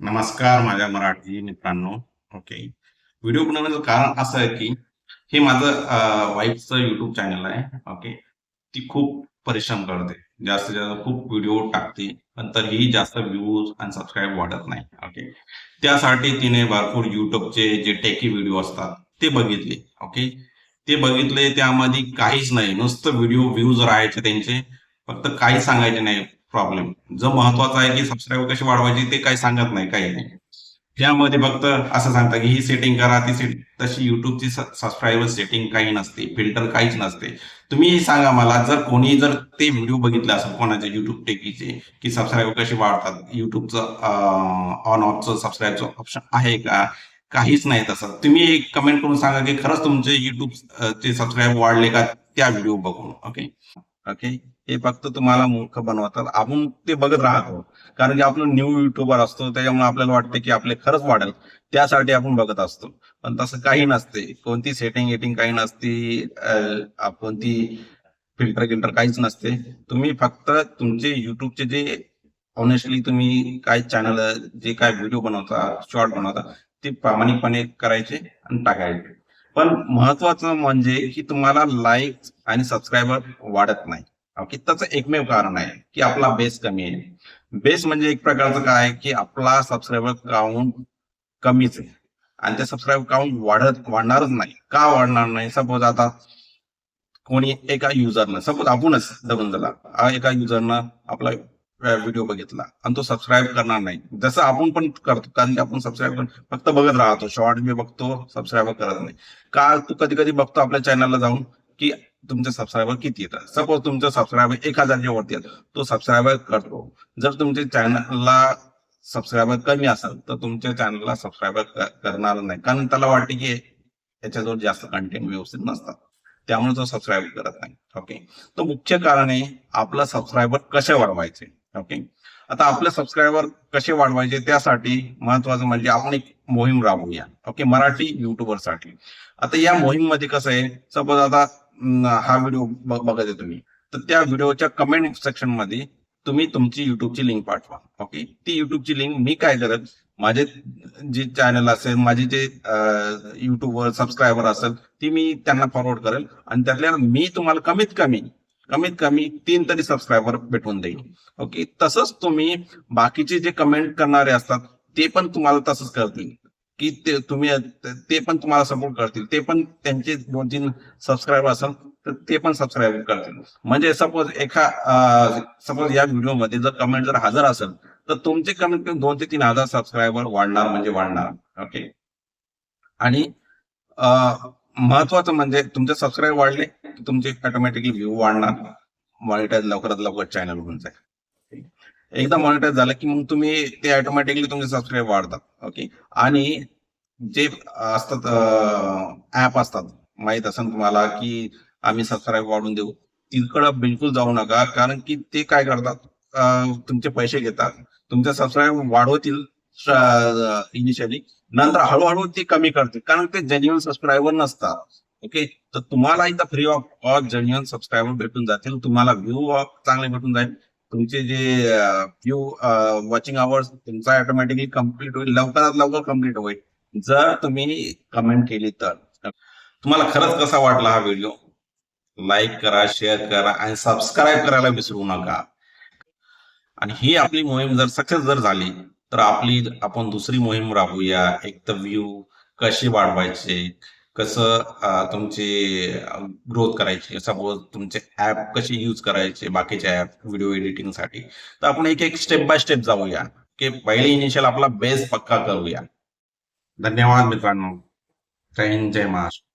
नमस्कार माझ्या मराठी मित्रांनो. ओके व्हिडिओ बनवण्याचं कारण असं आहे की हे माझं वाईफचं युट्यूब चॅनल आहे. ओके ती खूप परिश्रम करते. जास्तीत जास्त खूप व्हिडिओ टाकते. पण तरीही जास्त व्ह्यूज आणि सबस्क्राईब वाढत नाही. ओके त्यासाठी तिने भरपूर युट्यूबचे जे टेकी व्हिडिओ असतात ते बघितले. ओके ते बघितले त्यामध्ये काहीच नाही. नुसतं व्हिडिओ व्ह्यूज राहायचे त्यांचे. फक्त काही सांगायचे नाही. प्रॉब्लेम जो महत्त्वाचा आहे की सबस्क्राईब कशी वाढवायची ते काही सांगत नाही काही नाही. त्यामध्ये फक्त असं सांगता की ही सेटिंग करा ती सेट तशी युट्यूबची सबस्क्रायबर सेटिंग काही नसते फिल्टर काहीच नसते. तुम्ही सांगा मला जर कोणी जर ते व्हिडिओ बघितले असेल कोणाचे युट्यूब टेकीचे की सबस्क्राईबर कसे वाढतात युट्यूबचं ऑन ऑफचं सबस्क्राईबचं ऑप्शन आहे का? काहीच नाही तसं. तुम्ही एक कमेंट करून सांगा की खरंच तुमचे युट्यूब चे सबस्क्राईब वाढले का? त्या व्हिडिओ बघून ओके ओके हे फक्त तुम्हाला मूर्ख बनवतात. आपण ते बघत राहतो कारण की आपण न्यू युट्यूबर असतो त्याच्यामुळे आपल्याला वाटते की आपले खरंच वाढेल. त्यासाठी आपण बघत असतो. पण तसं काही नसते. कोणती सेटिंग एटिंग काही नसती कोणती फिल्टर गिल्टर काहीच नसते. तुम्ही फक्त तुमचे युट्यूबचे जे ऑनेस्टली तुम्ही काय चॅनल जे काय व्हिडिओ बनवता शॉर्ट बनवता ते प्रामाणिकपणे करायचे आणि टाकायचे. पण महत्वाचं म्हणजे की तुम्हाला लाईक आणि सबस्क्रायबर वाढत नाही. की त्याचं एकमेव कारण आहे की आपला बेस कमी आहे. बेस म्हणजे एक प्रकारचं काय? आहे की आपला सबस्क्रायबर काउंट कमीच आहे. आणि ते सबस्क्राईबर काउंट वाढत वाढणारच नाही. का वाढणार नाही? सपोज आता कोणी एका युजरनं सपोज आपणच धरून झाला. हा एका युजरनं आपला व्हिडिओ बघितला आणि तो सबस्क्राईब करणार नाही. जसं आपण पण करतो कारण की आपण सबस्क्राईब फक्त बघत राहतो. शॉर्ट मी बघतो सबस्क्राईब करत नाही. का तू कधी कधी बघतो आपल्या चॅनलला जाऊन? की तुमचे सबस्क्रायबर किती येतात सपोज तुमचा सबस्क्रायबर एक हजारच्या वरती येतो तो सबस्क्रायबर करतो. जर तुमच्या चॅनलला सबस्क्रायबर कमी असेल तर तुमच्या चॅनलला सबस्क्रायबर करणार नाही. कारण त्याला वाटते की याच्याजवळ जास्त कंटेंट व्यवस्थित नसतात. त्यामुळे तो सबस्क्राईब करत नाही. ओके तर मुख्य कारण आहे आपलं सबस्क्रायबर कसे वाढवायचे? ओके आता आपले सबस्क्रायबर कसे वाढवायचे? त्यासाठी महत्वाचं म्हणजे आपण एक मोहीम राबवूया. ओके मराठी युट्यूबरसाठी आता या मोहीममध्ये कसं आहे सपोज आता हा व्हिडिओ बघत आहे तुम्ही. तर त्या व्हिडिओच्या कमेंट सेक्शनमध्ये तुम्ही तुमची युट्यूबची लिंक पाठवा. ओके ती युट्यूबची लिंक मी काय करत माझे जे चॅनल असेल माझे जे युट्यूबवर सबस्क्रायबर असेल ती मी त्यांना फॉरवर्ड करेल आणि त्यातल्या मी तुम्हाला कमीत कमी कमीत कमी तीन तरी सबस्क्रायबर भेटवून देईल ओके तसंच तुम्ही बाकीचे जे कमेंट करणारे असतात ते पण तुम्हाला तसंच करतील. की ते तुम्ही ते पण तुम्हाला सपोर्ट करतील. ते पण त्यांचे दोन तीन सबस्क्रायबर असेल तर ते पण सबस्क्राईब करतील. म्हणजे सपोज एका सपोज या व्हिडिओमध्ये जर कमेंट जर हजार असेल तर तुमचे कमेंट दोन ते तीन हजार सबस्क्रायबर वाढणार म्हणजे वाढणार. ओके आणि महत्वाचं म्हणजे तुमचे सबस्क्राईब वाढले तुमचे ऑटोमॅटिकली व्ह्यू वाढणार. मॉनिटाईज लवकरात लवकर चॅनल होऊन जाईल. एकदा मॉनिटाईज झालं की मग तुम्ही ते ऑटोमॅटिकली तुमचे सबस्क्राईब वाढतात. ओके आणि जे असतात ऍप असतात माहीत असेल तुम्हाला की आम्ही सबस्क्राईब वाढून देऊ. तिकडं बिलकुल जाऊ नका कारण की ते काय करतात तुमचे पैसे घेतात. तुमचे सबस्क्राईब वाढवतील इनिशियली नंतर हळूहळू ते कमी करतील कारण ते जेन्युअन सबस्क्रायबर नसतात. ओके तर तुम्हाला इथं free off off genuine subscriber भेटून जातील तुम्हाला व्ह्यू चांगले भेटून जाईल. तुमचे जे व्ह्यू वॉचिंग आवर्स तुमचा ऑटोमॅटिकली कंप्लीट होईल. लवकरात लवकर कंप्लीट होईल. जर तुम्ही कमेंट केली तर. तुम्हाला खरंच कसा वाटला हा व्हिडिओ लाईक करा शेअर करा आणि सबस्क्राईब करायला विसरू नका. आणि ही आपली मोहीम जर सक्सेस जर झाली तर आपली आपण दुसरी मोहीम राबवूया एक तर व्ह्यू कशी वाढवायचे कसं तुमची तुमचे ग्रोथ करायची? सपोज तुमचे ऍप कसे यूज करायचे बाकीचे ऍप व्हिडिओ एडिटिंगसाठी? तर आपण एक एक स्टेप बाय स्टेप जाऊया. की पहिले इनिशियल आपला बेस पक्का करूया. धन्यवाद मित्रांनो. जय हिंद जय महाराष्ट्र.